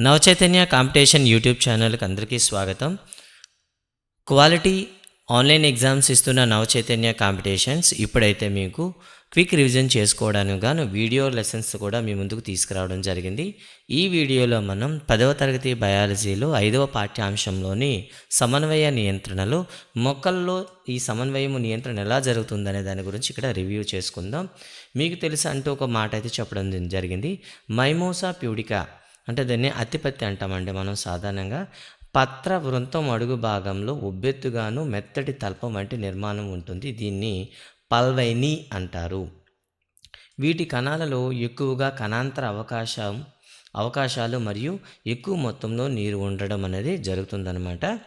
Navachaitanya competition YouTube ఛానల్కి అందరికీ స్వాగతం. క్వాలిటీ ఆన్లైన్ ఎగ్జామ్స్ ఇస్తున్న నవచైతన్య కాంపిటీషన్స్ ఇప్పుడైతే మీకు క్విక్ రివిజన్ చేసుకోవడానికి గాను వీడియో లెసన్స్ కూడా మీ ముందుకు తీసుకురావడం జరిగింది. ఈ వీడియోలో మనం పదవ తరగతి బయాలజీలో ఐదవ పాఠ్యాంశంలోని సమన్వయ నియంత్రణలో మొక్కల్లో ఈ సమన్వయము నియంత్రణ ఎలా జరుగుతుందనే దాని గురించి ఇక్కడ రివ్యూ చేసుకుందాం. మీకు తెలుసు అంటూ ఒక మాట అయితే చెప్పడం జరిగింది. మైమోసా ప్యూడికా అంటే దాన్ని అత్తిపత్తి అంటామండి మనం సాధారణంగా. పత్ర వృంతం అడుగు భాగంలో ఉబ్బెత్తుగాను మెత్తటి తల్పం వంటి నిర్మాణం ఉంటుంది. దీన్ని పల్వైని అంటారు. వీటి కణాలలో ఎక్కువగా కణాంతర అవకాశం అవకాశాలు మరియు ఎక్కువ మొత్తంలో నీరు ఉండడం అనేది జరుగుతుందన్నమాట.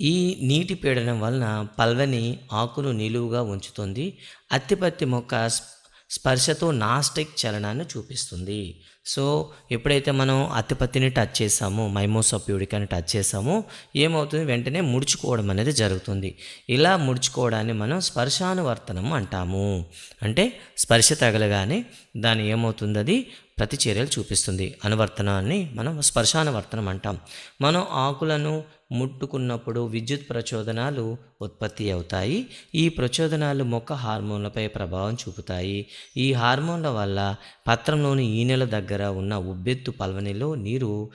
ఈ నీటి పీడనం వలన పల్వని ఆకులు నిలువుగా ఉంచుతుంది. అత్తిపత్తి మొక్క స్పర్శతో నాస్టిక్ చలనాన్ని చూపిస్తుంది. సో ఎప్పుడైతే మనం అత్తిపత్తిని టచ్ చేసామో మైమోసోప్యూడికాని టచ్ చేసామో ఏమవుతుంది? వెంటనే ముడుచుకోవడం అనేది జరుగుతుంది. ఇలా ముడుచుకోవడాన్ని మనం స్పర్శానువర్తనం అంటాము. అంటే స్పర్శ తగలగానే దాని ఏమవుతుంది? అది ప్రతిచర్యలు చూపిస్తుంది. అనువర్తనాన్ని మనం స్పర్శానువర్తనం అంటాం. మనం ఆకులను ముట్టుకున్నప్పుడు విద్యుత్ ప్రచోదనాలు ఉత్పత్తి అవుతాయి. ఈ ప్రచోదనాలు మొక్క హార్మోన్లపై ప్రభావం చూపుతాయి. ఈ హార్మోన్ల వల్ల పత్రంలోని ఈనెల దగ్గర ఉన్న ఉబ్బెత్తు పల్వనిలో నీరు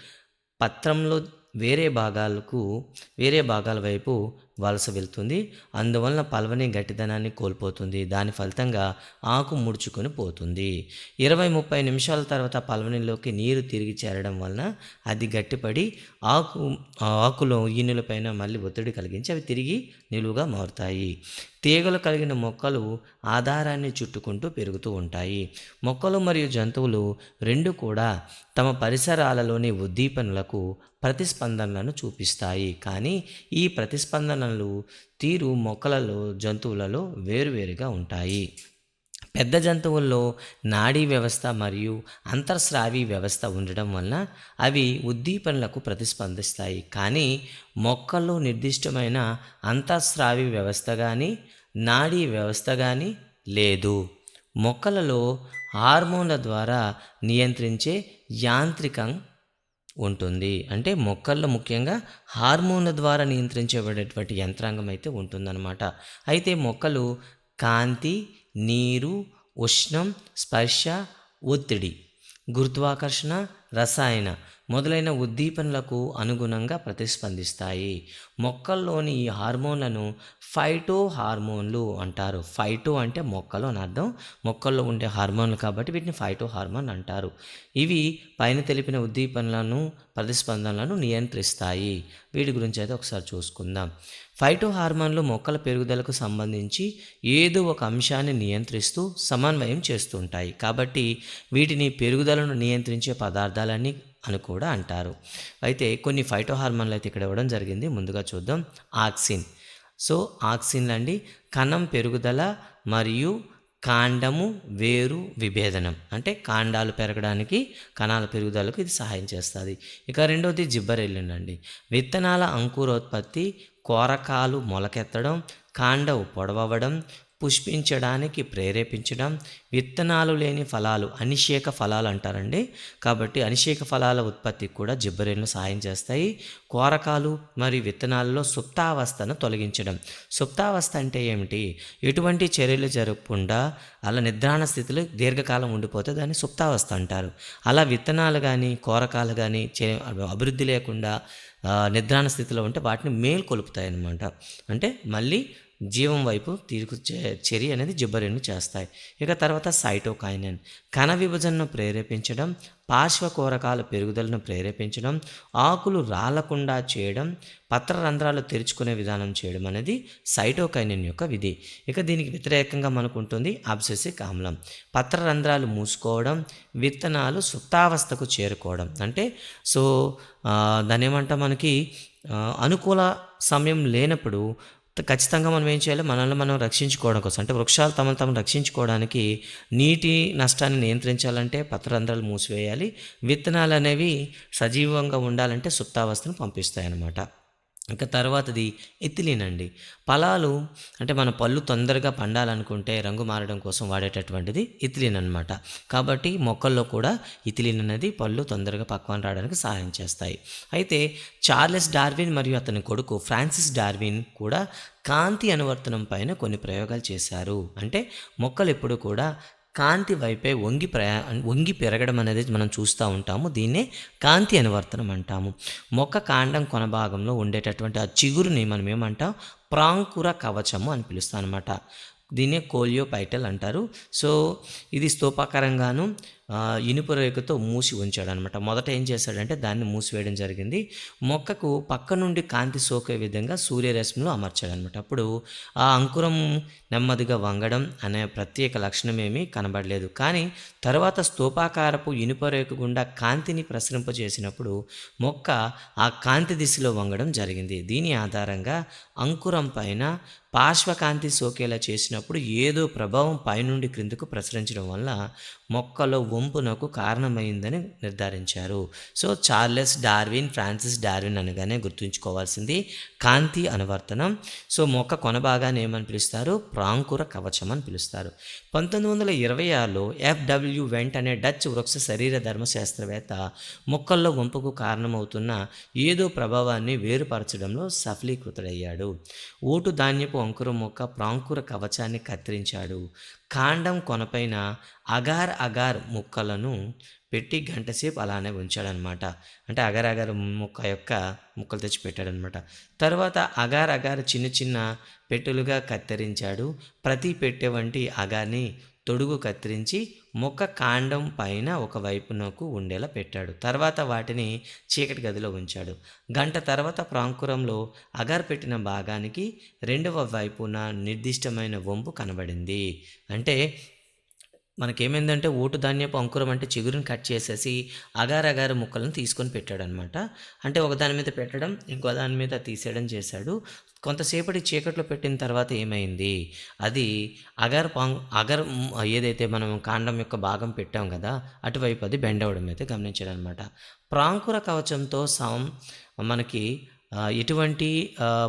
పత్రంలో వేరే భాగాలకు వేరే భాగాల వైపు వలస వెళ్తుంది. అందువలన పల్వని గట్టిదనాన్ని కోల్పోతుంది. దాని ఫలితంగా ఆకు ముడుచుకొని పోతుంది. ఇరవై ముప్పై నిమిషాల తర్వాత పల్వనిలోకి నీరు తిరిగి చేరడం వలన అది గట్టిపడి ఆకు ఆకులో ఈనులపైన మళ్ళీ ఒత్తిడి కలిగించి అవి తిరిగి నిలువుగా మారుతాయి. తీగలు కలిగిన మొక్కలు ఆధారాన్ని చుట్టుకుంటూ పెరుగుతూ ఉంటాయి. మొక్కలు మరియు జంతువులు రెండు కూడా తమ పరిసరాలలోని ఉద్దీపనలకు ప్రతిస్పందనలను చూపిస్తాయి. కానీ ఈ ప్రతిస్పందన ప్రతిస్పందనలు తీరు మొక్కలలో జంతువులలో వేరువేరుగా ఉంటాయి. పెద్ద జంతువుల్లో నాడీ వ్యవస్థ మరియు అంతర్స్రావి వ్యవస్థ ఉండడం వలన అవి ఉద్దీపనలకు ప్రతిస్పందిస్తాయి. కానీ మొక్కల్లో నిర్దిష్టమైన అంతర్స్రావి వ్యవస్థ కానీ నాడీ వ్యవస్థ కానీ లేదు. మొక్కలలో హార్మోన్ల ద్వారా నియంత్రించే యాంత్రికం ఉంటుంది. అంటే మొక్కల్లో ముఖ్యంగా హార్మోన్ల ద్వారా నియంత్రించబడేటువంటి యంత్రాంగం అయితే ఉంటుందన్నమాట. అయితే మొక్కలు కాంతి నీరు ఉష్ణం స్పర్శ ఒత్తిడి గురుత్వాకర్షణ రసాయన మొదలైన ఉద్దీపనలకు అనుగుణంగా ప్రతిస్పందిస్తాయి. మొక్కల్లోని ఈ హార్మోన్లను ఫైటో హార్మోన్లు అంటారు. ఫైటో అంటే మొక్కలు అని అర్థం. మొక్కల్లో ఉండే హార్మోన్లు కాబట్టి వీటిని ఫైటో హార్మోన్ అంటారు. ఇవి పైన తెలిపిన ఉద్దీపనలను ప్రతిస్పందనలను నియంత్రిస్తాయి. వీటి గురించి అయితే ఒకసారి చూసుకుందాం. ఫైటో హార్మోన్లు మొక్కల పెరుగుదలకు సంబంధించి ఏదో ఒక అంశాన్ని నియంత్రిస్తూ సమన్వయం చేస్తుంటాయి. కాబట్టి వీటిని పెరుగుదలను నియంత్రించే పదార్థాలని అని కూడా అంటారు. అయితే కొన్ని ఫైటో హార్మోన్లు అయితే ఇక్కడ ఇవ్వడం జరిగింది. ముందుగా చూద్దాం. ఆక్సిన్. సో ఆక్సిన్లు అండి. కణం పెరుగుదల మరియు కాండము వేరు విభేదనం. అంటే కాండాలు పెరగడానికి కణాల పెరుగుదలకు ఇది సహాయం చేస్తుంది. ఇక రెండవది జిబ్బరెల్లుండండి విత్తనాల అంకురోత్పత్తి కోరకాలు మొలకెత్తడం కాండవు పొడవడం పుష్పించడానికి ప్రేరేపించడం విత్తనాలు లేని ఫలాలు అనిషేక ఫలాలు అంటారండి. కాబట్టి అనిషేక ఫలాల ఉత్పత్తికి కూడా జిబ్బరేన్లు సహాయం చేస్తాయి. కోరకాలు మరియు విత్తనాలలో సుప్తావస్థను తొలగించడం. సుప్తావస్థ అంటే ఏమిటి? ఎటువంటి చర్యలు జరగకుండా అలా నిద్రాణ స్థితిలో దీర్ఘకాలం ఉండిపోతే దాన్ని సుప్తావస్థ అంటారు. అలా విత్తనాలు కానీ కోరకాలు కానీ చే- అభివృద్ధి లేకుండా నిద్రాణ స్థితిలో ఉంటే వాటిని మేల్కొలుపుతాయి అన్నమాట అంటే మళ్ళీ జీవం వైపు తీరుకు చర్య అనేది జిబ్బరిని చేస్తాయి. ఇక తర్వాత సైటోకైనన్. కణ విభజనను ప్రేరేపించడం పార్శ్వకోరకాల పెరుగుదలను ప్రేరేపించడం ఆకులు రాలకుండా చేయడం పత్ర రంధ్రాలు తెరుచుకునే విధానం చేయడం అనేది సైటోకైనిన్ యొక్క విధి. ఇక దీనికి వ్యతిరేకంగా మనకు ఉంటుంది అబ్సెసిక్ ఆమ్లం. పత్ర రంధ్రాలు మూసుకోవడం విత్తనాలు సుప్తావస్థకు చేరుకోవడం. అంటే సో దాని దాన్ని ఏమంటాం మనకి అనుకూల సమయం లేనప్పుడు ఖచ్చితంగా మనం ఏం చేయాలి? మనల్ని మనం రక్షించుకోవడం కోసం. అంటే వృక్షాలు తమను తాము రక్షించుకోవడానికి నీటి నష్టాన్ని నియంత్రించాలంటే పత్రరంధ్రాలు మూసివేయాలి. విత్తనాలు అనేవి సజీవంగా ఉండాలంటే సుప్తావస్థను పంపిస్తాయి అన్నమాట ఇక తర్వాతది ఎథిలిన్ అండి ఫలాలు అంటే మన పళ్ళు తొందరగా పండాలనుకుంటే రంగు మారడం కోసం వాడేటటువంటిది ఇథిలిన్ అనమాట కాబట్టి మొక్కల్లో కూడా ఇథిలిన్ అనేది పళ్ళు తొందరగా పక్వాన్ రావడానికి సహాయం చేస్తాయి. అయితే చార్లెస్ డార్విన్ మరియు అతని కొడుకు ఫ్రాన్సిస్ డార్విన్ కూడా కాంతి అనువర్తనం పైన కొన్ని ప్రయోగాలు చేశారు. అంటే మొక్కలు ఎప్పుడు కూడా కాంతి వైపే వంగి ప్రయా వంగి పెరగడం అనేది మనం చూస్తూ ఉంటాము. దీన్నే కాంతి అనువర్తనం అంటాము. మొక్క కాండం కొన భాగంలో ఉండేటటువంటి ఆ చిగురుని మనం ఏమంటాం? ప్రాంకుర కవచము అని పిలుస్తాం అనమాట దీన్నే కోలియోపైటల్ అంటారు. సో ఇది స్తూపాకారంగాను ఇనుప రేకుతో మూసి ఉంచాడు అనమాట మొదట ఏం చేశాడంటే దాన్ని మూసివేయడం జరిగింది. మొక్కకు పక్క నుండి కాంతి సోకే విధంగా సూర్యరశ్మిలో అమర్చాడు అనమాట అప్పుడు ఆ అంకురం నెమ్మదిగా వంగడం అనే ప్రత్యేక లక్షణమేమీ కనబడలేదు. కానీ తర్వాత స్తూపాకారపు ఇనుప రేకు గుండా కాంతిని ప్రసరింపజేసినప్పుడు మొక్క ఆ కాంతి దిశలో వంగడం జరిగింది. దీని ఆధారంగా అంకురం పైన పార్శ్వకాంతి సోకేలా చేసినప్పుడు ఏదో ప్రభావం పైనుండి క్రిందకు ప్రసరించడం వల్ల మొక్కలో వంపునకు కారణమైందని నిర్ధారించారు. So Charles Darwin Francis Darwin అనగానే గుర్తుంచుకోవాల్సింది కాంతి అనువర్తనం. సో మొక్క కొన భాగాన్ని ఏమని పిలుస్తారు? ప్రాంకుర కవచం అని పిలుస్తారు. పంతొమ్మిది వందల ఇరవై ఆరులో ఎఫ్డబ్ల్యూ వెంట్ అనే డచ్ వృక్ష శరీర ధర్మశాస్త్రవేత్త మొక్కల్లో వంపుకు కారణమవుతున్న ఏదో ప్రభావాన్ని వేరుపరచడంలో సఫలీకృతుడయ్యాడు. ఓటు ధాన్యపు అంకురం మొక్క ప్రాంకుర కవచాన్ని కత్తిరించాడు. కాండం కొనపైన అగార్ అగార్ ముక్కలను పెట్టి గంటసేపు అలానే ఉంచాడనమాట. అంటే అగార్ అగార్ ముక్క యొక్క ముక్కలు తెచ్చి పెట్టాడనమాట. తర్వాత అగార్ అగార్ చిన్న చిన్న పెట్టెలుగా కత్తిరించాడు. ప్రతి పెట్టె వంటి అగార్ని తొడుగు కత్తిరించి మొక్క కాండం పైన ఒక వైపునకు ఉండేలా పెట్టాడు. తర్వాత వాటిని చీకటి గదిలో ఉంచాడు. గంట తర్వాత ప్రాంకురంలో అగార్ పెట్టిన భాగానికి రెండవ వైపున నిర్దిష్టమైన వంపు కనబడింది. అంటే మనకేమైందంటే ఓటు ధాన్యపు అంకురం అంటే చిగురుని కట్ చేసేసి అగార అగారు ముక్కలను తీసుకొని పెట్టాడనమాట. అంటే ఒక దాని మీద పెట్టడం ఇంకో దాని మీద తీసేయడం చేశాడు. కొంతసేపటి చీకట్లో పెట్టిన తర్వాత ఏమైంది? అది అగర్ పాంగ్ అగర్ ఏదైతే మనం కాండం యొక్క భాగం పెట్టాం కదా అటువైపు అది బెండ్ అయితే గమనించాడనమాట ప్రాంకుర కవచంతో సం మనకి ఎటువంటి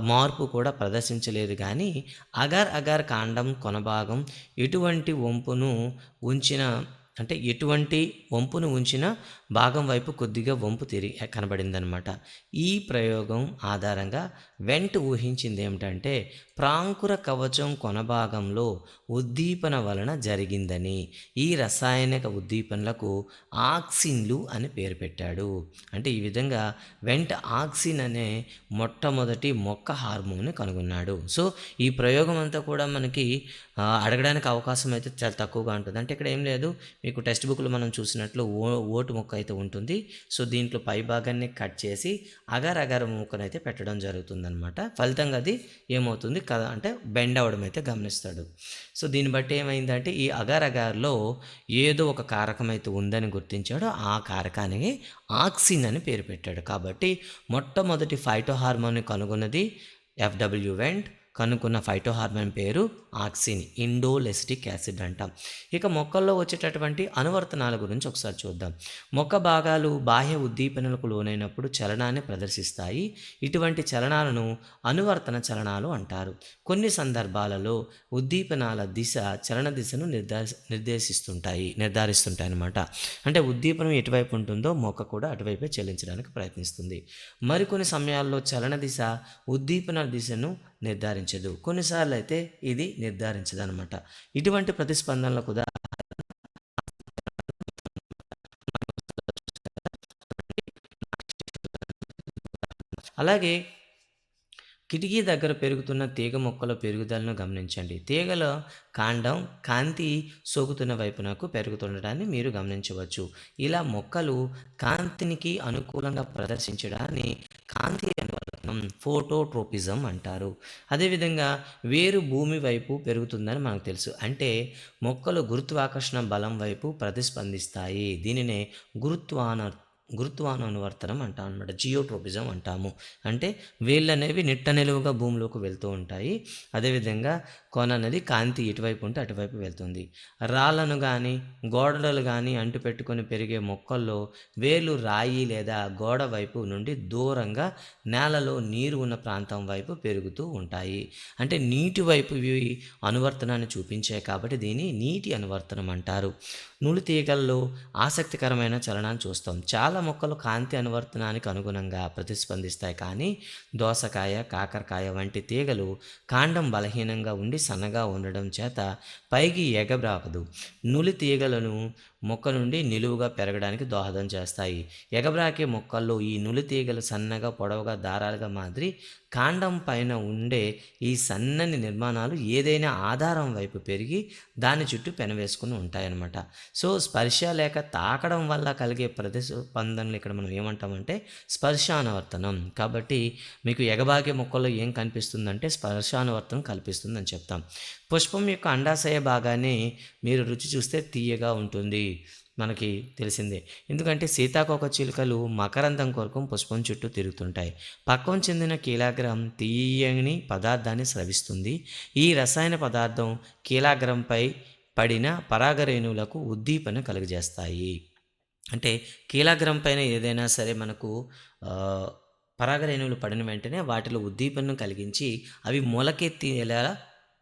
మార్పు కూడా ప్రదర్శించలేదు కానీ అగార్ అగార్ కాండం కొనభాగం ఎటువంటి వంపును ఉంచిన అంటే ఎటువంటి వంపును ఉంచిన భాగం వైపు కొద్దిగా వంపు తిరిగి కనబడిందనమాట ఈ ప్రయోగం ఆధారంగా వెంట్ ఊహించింది ఏమిటంటే ప్రాంకుర కవచం కొనభాగంలో ఉద్దీపన వలన జరిగిందని ఈ రసాయనిక ఉద్దీపనలకు ఆక్సిన్లు అని పేరు పెట్టాడు. అంటే ఈ విధంగా వెంట ఆక్సిన్ అనే మొట్టమొదటి మొక్క హార్మోన్ కనుగొన్నాడు. సో ఈ ప్రయోగం అంతా కూడా మనకి అడగడానికి అవకాశం అయితే చాలా తక్కువగా ఉంటుంది. అంటే ఇక్కడ ఏం లేదు మీకు టెక్స్ట్ బుక్లో మనం చూసినట్లు ఓ ఓటు ముక్క అయితే ఉంటుంది. సో దీంట్లో పై భాగాన్ని కట్ చేసి అగార్ అగార్ ముక్కనైతే పెట్టడం జరుగుతుందనమాట ఫలితంగా అది ఏమవుతుంది? కదా అంటే బెండ్ అవ్వడం అయితే గమనిస్తాడు. సో దీన్ని బట్టి ఏమైందంటే ఈ అగార్ అగార్లో ఏదో ఒక కారకం అయితే ఉందని గుర్తించాడు. ఆ కారకానికి ఆక్సిన్ అని పేరు పెట్టాడు. కాబట్టి మొట్టమొదటి ఫైటో హార్మోన్ కనుగొన్నది ఎఫ్డబ్ల్యూ వెంట్ కనుక్కున్న ఫైటోహార్మోన్ పేరు ఆక్సిన్ ఇండోలెసిటిక్ యాసిడ్ అంటాం. ఇక మొక్కల్లో వచ్చేటటువంటి అనువర్తనాల గురించి ఒకసారి చూద్దాం. మొక్క భాగాలు బాహ్య ఉద్దీపనలకు లోనైనప్పుడు చలనాన్ని ప్రదర్శిస్తాయి. ఇటువంటి చలనాలను అనువర్తన చలనాలు అంటారు. కొన్ని సందర్భాలలో ఉద్దీపనాల దిశ చలన దిశను నిర్ధారి నిర్దేశిస్తుంటాయి నిర్ధారిస్తుంటాయి అన్నమాట. అంటే ఉద్దీపనం ఎటువైపు ఉంటుందో మొక్క కూడా అటువైపే చెల్లించడానికి ప్రయత్నిస్తుంది. మరికొన్ని సమయాల్లో చలన దిశ ఉద్దీపన దిశను నిర్ధారించదు. కొన్నిసార్లు అయితే ఇది నిర్ధారించదు అనమాట ఇటువంటి ప్రతిస్పందనలకు అలాగే కిటికీ దగ్గర పెరుగుతున్న తీగ మొక్కల పెరుగుదలను గమనించండి. తీగల కాండం కాంతి సోకుతున్న వైపునకు పెరుగుతుండడాన్ని మీరు గమనించవచ్చు. ఇలా మొక్కలు కాంతినికి అనుకూలంగా ప్రదర్శించడాన్ని కాంతి ఫోటోట్రోపిజం అంటారు. అదేవిధంగా వేరు భూమి వైపు పెరుగుతుందని మనకు తెలుసు. అంటే మొక్కలు గురుత్వాకర్షణ బలం వైపు ప్రతిస్పందిస్తాయి. దీనినే గురుత్వాన గురుత్వానువర్తనం అంటాం అనమాట జియోట్రోపిజం అంటాము. అంటే వేళ్ళు అనేవి నిట్ట నిలువుగా భూమిలోకి వెళ్తూ ఉంటాయి. అదేవిధంగా కొన అనేది కాంతి ఇటువైపు ఉంటే అటువైపు వెళ్తుంది. రాళ్ళను కానీ గోడలు కానీ అంటు పెట్టుకొని పెరిగే మొక్కల్లో వేలు రాయి లేదా గోడ వైపు నుండి దూరంగా నేలలో నీరు ఉన్న ప్రాంతం వైపు పెరుగుతూ ఉంటాయి. అంటే నీటి వైపు ఇవి అనువర్తనాన్ని చూపించాయి కాబట్టి దీన్ని నీటి అనువర్తనం అంటారు. నూలు తీగల్లో ఆసక్తికరమైన చలనాన్ని చూస్తాం. చాలా మొక్కలు కాంతి అనువర్తనానికి అనుగుణంగా ప్రతిస్పందిస్తాయి కానీ దోసకాయ కాకరకాయ వంటి తీగలు కాండం బలహీనంగా ఉండి సన్నగా ఉండడం చేత పైకి ఎగబ్రాకదు నులి తీగలను మొక్క నుండి నిలువుగా పెరగడానికి దోహదం చేస్తాయి. ఎగబ్రాకే మొక్కల్లో ఈ నులి తీగలు సన్నగా పొడవుగా దారాలుగా మాదిరి కాండం పైన ఉండే ఈ సన్నని నిర్మాణాలు ఏదైనా ఆధారం వైపు పెరిగి దాని చుట్టూ పెనవేసుకుని ఉంటాయన్నమాట. సో స్పర్శ లేక తాకడం వల్ల కలిగే ప్రతిస్పందనలు ఇక్కడ మనం ఏమంటామంటే స్పర్శానువర్తనం. కాబట్టి మీకు ఎగబాగే మొక్కల్లో ఏం కనిపిస్తుందంటే స్పర్శానువర్తనం కల్పిస్తుందని చెప్తాం. పుష్పం యొక్క అండాశయ భాగాన్ని మీరు రుచి చూస్తే తీయగా ఉంటుంది. మనకి తెలిసిందే. ఎందుకంటే సీతాకోక చిలుకలు మకరందం కొరకు పుష్పం చుట్టూ తిరుగుతుంటాయి. పక్వం చెందిన కీలాగ్రం తీయని పదార్థాన్ని స్రవిస్తుంది. ఈ రసాయన పదార్థం కీలాగ్రంపై పడిన పరాగరేణువులకు ఉద్దీపన కలుగజేస్తాయి. అంటే కీలాగ్రం పైన ఏదైనా సరే మనకు పరాగరేణువులు పడిన వెంటనే వాటిలో ఉద్దీపనను కలిగించి అవి మొలకెత్తేలా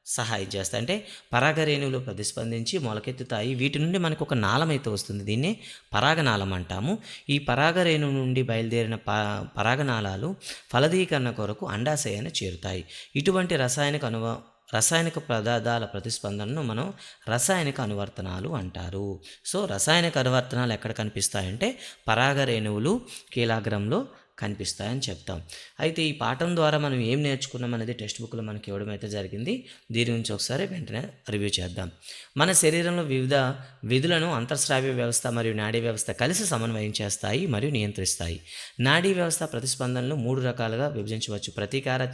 సహాయం చేస్తాయి. అంటే పరాగరేణువులు ప్రతిస్పందించి మొలకెత్తుతాయి. వీటి నుండి మనకు ఒక నాళం అయితే వస్తుంది. దీన్ని పరాగనాళం అంటాము. ఈ పరాగరేణువు నుండి బయలుదేరిన ప పరాగనాళాలు ఫలదీకరణ కొరకు అండాశయాన్ని చేరుతాయి. ఇటువంటి రసాయనిక అనువ రసాయనిక పదార్థాల ప్రతిస్పందనను మనం రసాయనిక అనువర్తనాలు అంటారు. సో రసాయనిక అనువర్తనాలు ఎక్కడ కనిపిస్తాయంటే పరాగరేణువులు కీలాగ్రంలో కనిపిస్తాయని చెప్తాం. అయితే ఈ పాఠం ద్వారా మనం ఏం నేర్చుకున్నాం అనేది టెక్స్ట్ బుక్లో మనకి ఇవ్వడం అయితే జరిగింది. దీని గురించి ఒకసారి వెంటనే రివ్యూ చేద్దాం. మన శరీరంలో వివిధ విధులను అంతర్స్రావ్య వ్యవస్థ మరియు నాడీ వ్యవస్థ కలిసి సమన్వయం చేస్తాయి మరియు నియంత్రిస్తాయి. నాడీ వ్యవస్థ ప్రతిస్పందనలు మూడు రకాలుగా విభజించవచ్చు. ప్రతీకార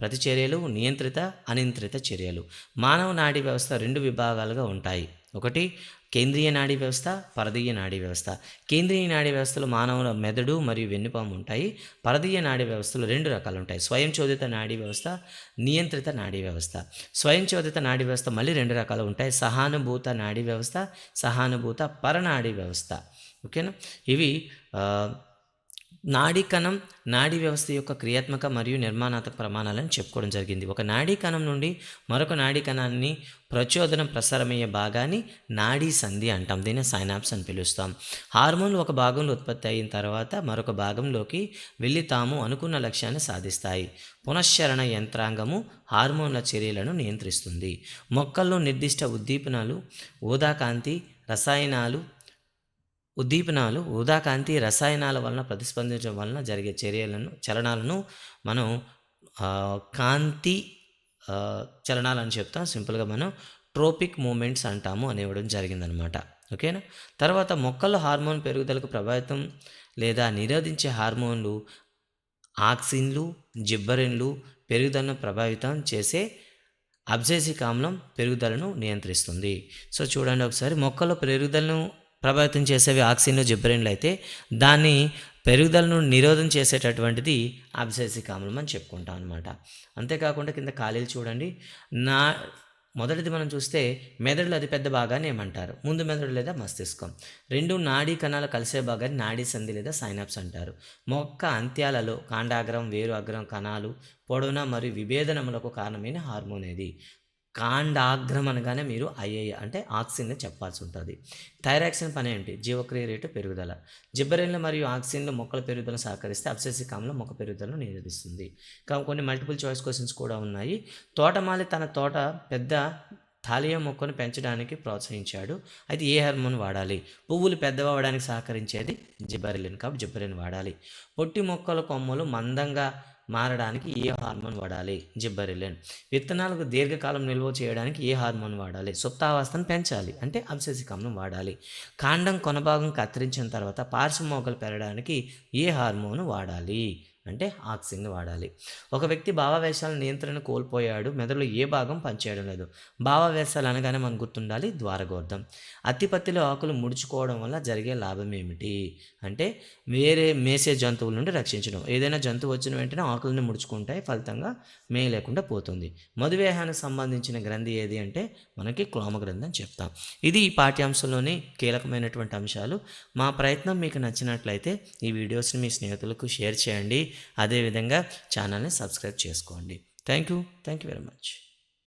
ప్రతిచర్యలు నియంత్రిత అనియంత్రిత చర్యలు. మానవ నాడీ వ్యవస్థ రెండు విభాగాలుగా ఉంటాయి. ఒకటి కేంద్రీయ నాడీ వ్యవస్థ పరదీయ నాడీ వ్యవస్థ. కేంద్రీయ నాడీ వ్యవస్థలో మానవుల మెదడు మరియు వెన్నుపాము ఉంటాయి. పరదీయ నాడీ వ్యవస్థలు రెండు రకాలు ఉంటాయి స్వయం చోదిత నాడీ వ్యవస్థ నియంత్రిత నాడీ వ్యవస్థ. స్వయం చోదిత నాడీ వ్యవస్థ మళ్ళీ రెండు రకాలు ఉంటాయి. సహానుభూత నాడీ వ్యవస్థ సహానుభూత పరనాడీ వ్యవస్థ. ఓకేనా? ఇవి నాడీ కణం నాడీ వ్యవస్థ యొక్క క్రియాత్మక మరియు నిర్మాణాత్మక ప్రమాణాలను చెప్పుకోవడం జరిగింది. ఒక నాడీ కణం నుండి మరొక నాడీ కణాన్ని ప్రచోదనం ప్రసారమయ్యే భాగాన్ని నాడీ సంధి అంటాం. దీన్ని సైనాప్స్ అని పిలుస్తాం. హార్మోన్లు ఒక భాగంలో ఉత్పత్తి అయిన తర్వాత మరొక భాగంలోకి వెళ్ళి తాము అనుకున్న లక్ష్యాన్ని సాధిస్తాయి. పునశ్చరణ యంత్రాంగము హార్మోన్ల చర్యలను నియంత్రిస్తుంది. మొక్కల్లో నిర్దిష్ట ఉద్దీపనాలు ఊదాకాంతి రసాయనాలు ఉద్దీపనాలు ఊదాకాంతి రసాయనాల వలన ప్రతిస్పందించడం వలన జరిగే చర్యలను చలనాలను మనం కాంతి ఆ, చలనాలని చెప్తాం. సింపుల్గా మనం ట్రోపిక్ మూమెంట్స్ అంటాము అని ఇవ్వడం జరిగిందనమాట. ఓకేనా? తర్వాత మొక్కల హార్మోన్ పెరుగుదలకు ప్రభావితం లేదా నిరోధించే హార్మోన్లు ఆక్సిన్లు జిబ్బరిన్లు పెరుగుదలను ప్రభావితం చేసే అబ్జెసిక్ ఆమ్లం పెరుగుదలను నియంత్రిస్తుంది. సో చూడండి ఒకసారి మొక్కల పెరుగుదలను ప్రభావితం చేసేవి ఆక్సిన్లు జిబ్బరిన్లు అయితే దాన్ని పెరుగుదలను నిరోధం చేసేటటువంటిది అబ్సైసిక్ ఆమ్లం అని చెప్పుకుంటాం అనమాట అంతేకాకుండా కింద ఖాళీలు చూడండి. నా మొదటిది మనం చూస్తే మెదడులో అతిపెద్ద భాగాన్ని ఏమంటారు? ముందు మెదడు లేదా మస్తిష్కం. రెండు నాడీ కణాలు కలిసే భాగాన్ని నాడీ సంధి లేదా సైనాప్స్ అంటారు. మొక్క అంత్యాలలో కాండాగ్రం వేరు అగ్రం కణాలు పొడవున మరియు విభేదనములకు కారణమైన హార్మోన్ ఇది కాండాగ్రం అనగానే మీరు ఐఐ అంటే ఆక్సిన్ చెప్పాల్సి ఉంటుంది. థైరాక్సిన్ పని ఏంటి? జీవక్రియ రేటు పెరుగుదల. జిబ్బరిన్లు మరియు ఆక్సిన్లు మొక్కల పెరుగుదలను సహకరిస్తే అబ్సెసిక్ ఆమ్లం మొక్క పెరుగుదలను నిరోధిస్తుంది. కానీ కొన్ని మల్టిపుల్ చాయిస్ క్వశ్చన్స్ కూడా ఉన్నాయి. తోటమాలి తన తోట పెద్ద థాలియా మొక్కను పెంచడానికి ప్రోత్సహించాడు. అయితే ఏ హార్మోన్ వాడాలి? పువ్వులు పెద్దవడానికి సహకరించేది జిబ్బరిలిన్ కాబట్టి జిబ్బరిన్ వాడాలి. పొట్టి మొక్కల కొమ్మలు మందంగా మారడానికి ఏ హార్మోన్ వాడాలి? జిబ్బరిలిన్ విత్తనాలకు దీర్ఘకాలం నిల్వ చేయడానికి ఏ హార్మోన్ వాడాలి? సుప్తావస్థను పెంచాలి. అంటే అంశసికంను వాడాలి. కాండం కొనభాగం కత్తిరించిన తర్వాత పార్శ్వ పెరగడానికి ఏ హార్మోన్ వాడాలి? అంటే ఆక్సింగ్ వాడాలి. ఒక వ్యక్తి భావావేశాల నియంత్రణ కోల్పోయాడు మెదడులో ఏ భాగం పనిచేయడం లేదు. భావావేశాలు అనగానే మనం గుర్తుండాలి ద్వారగోర్ధం. అత్తిపత్తిలో ఆకులు ముడుచుకోవడం వల్ల జరిగే లాభం ఏమిటి? అంటే వేరే మేసే జంతువుల నుండి రక్షించడం. ఏదైనా జంతువు వచ్చిన వెంటనే ఆకులను ముడుచుకుంటాయి ఫలితంగా మే లేకుండా పోతుంది. మధువేహానికి సంబంధించిన గ్రంథి ఏది అంటే మనకి క్లోమ గ్రంథం చెప్తాం. ఇది ఈ పాఠ్యాంశంలోని కీలకమైనటువంటి అంశాలు. మా ప్రయత్నం మీకు నచ్చినట్లయితే ఈ వీడియోస్ని మీ స్నేహితులకు షేర్ చేయండి. అదేవిధంగా ఛానల్ని సబ్స్క్రైబ్ చేసుకోండి. Thank you. Thank you very much.